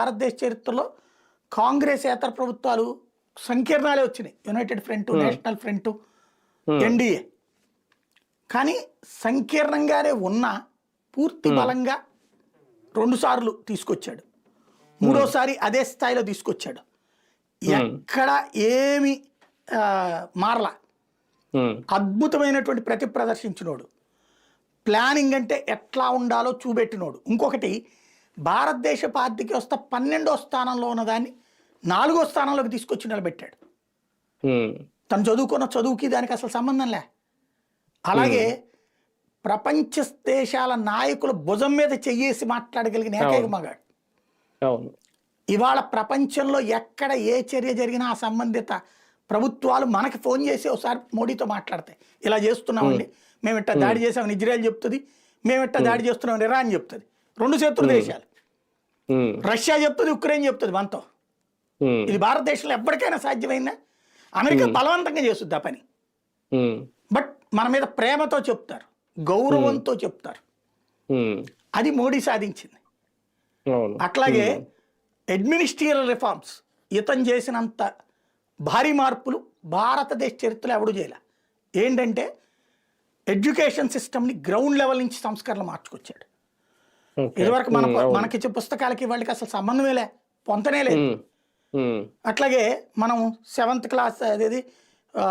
భారతదేశ చరిత్రలో కాంగ్రెస్ ఏతర ప్రభుత్వాలు సంకీర్ణాలే వచ్చినాయి. United Front National Front NDA. కానీ సంకీర్ణంగానే ఉన్న పూర్తి బలంగా రెండుసార్లు తీసుకొచ్చాడు. మూడోసారి అదే స్థాయిలో తీసుకొచ్చాడు. ఎక్కడ ఏమి మారలా. అద్భుతమైనటువంటి ప్రతి ప్రదర్శించినోడు. ప్లానింగ్ అంటే ఎట్లా ఉండాలో చూపెట్టినోడు. ఇంకొకటి భారతదేశ ఆర్థిక వ్యవస్థ పన్నెండో స్థానంలో ఉన్నదాన్ని నాలుగో స్థానంలోకి తీసుకొచ్చి నిలబెట్టాడు. తను చదువుకున్న చదువుకి దానికి అసలు సంబంధం లే. అలాగే ప్రపంచ దేశాల నాయకుల భుజం మీద చెయ్యేసి మాట్లాడగలిగిన ఏకైక మగాడు. ఇవాళ ప్రపంచంలో ఎక్కడ ఏ చర్య జరిగినా ఆ సంబంధిత ప్రభుత్వాలు మనకి ఫోన్ చేసి ఒకసారి మోడీతో మాట్లాడతాయి. ఇలా చేస్తున్నామండి. మేము ఇట్లా దాడి చేసామని ఇజ్రాయెల్ చెప్తుంది. మేము ఇట్లా దాడి చేస్తున్నామని ఇరాన్ చెప్తుంది. రెండు శత్రు దేశాలు. రష్యా చెప్తుంది ఉక్రెయిన్ చెప్తుంది మనతో ఇది భారతదేశంలో ఎప్పటికైనా సాధ్యమైందా? అమెరికా బలవంతంగా చేస్తుంది ఆ పని. బట్ మన మీద ప్రేమతో చెప్తారు గౌరవంతో చెప్తారు. అది మోడీ సాధించింది. అట్లాగే అడ్మినిస్ట్రియల్ రిఫార్మ్స్ ఇతను చేసినంత భారీ మార్పులు భారతదేశ చరిత్రలో ఎవడు చేయలే. ఏంటంటే ఎడ్యుకేషన్ సిస్టమ్ని గ్రౌండ్ లెవెల్ నుంచి సంస్కరణలు మార్చుకొచ్చాడు. ఇదివరకు మన. మనకిచ్చే పుస్తకాలకి వాళ్ళకి అసలు సంబంధమే లే పొంతనే లేదు. అట్లాగే మనం సెవెంత్ క్లాస్ అదేది ఆ,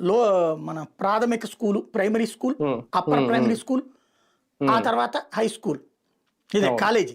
లో మన ప్రాథమిక school primary school. Upper primary school ఆ తర్వాత హై స్కూల్. ఇదే కాలేజీ.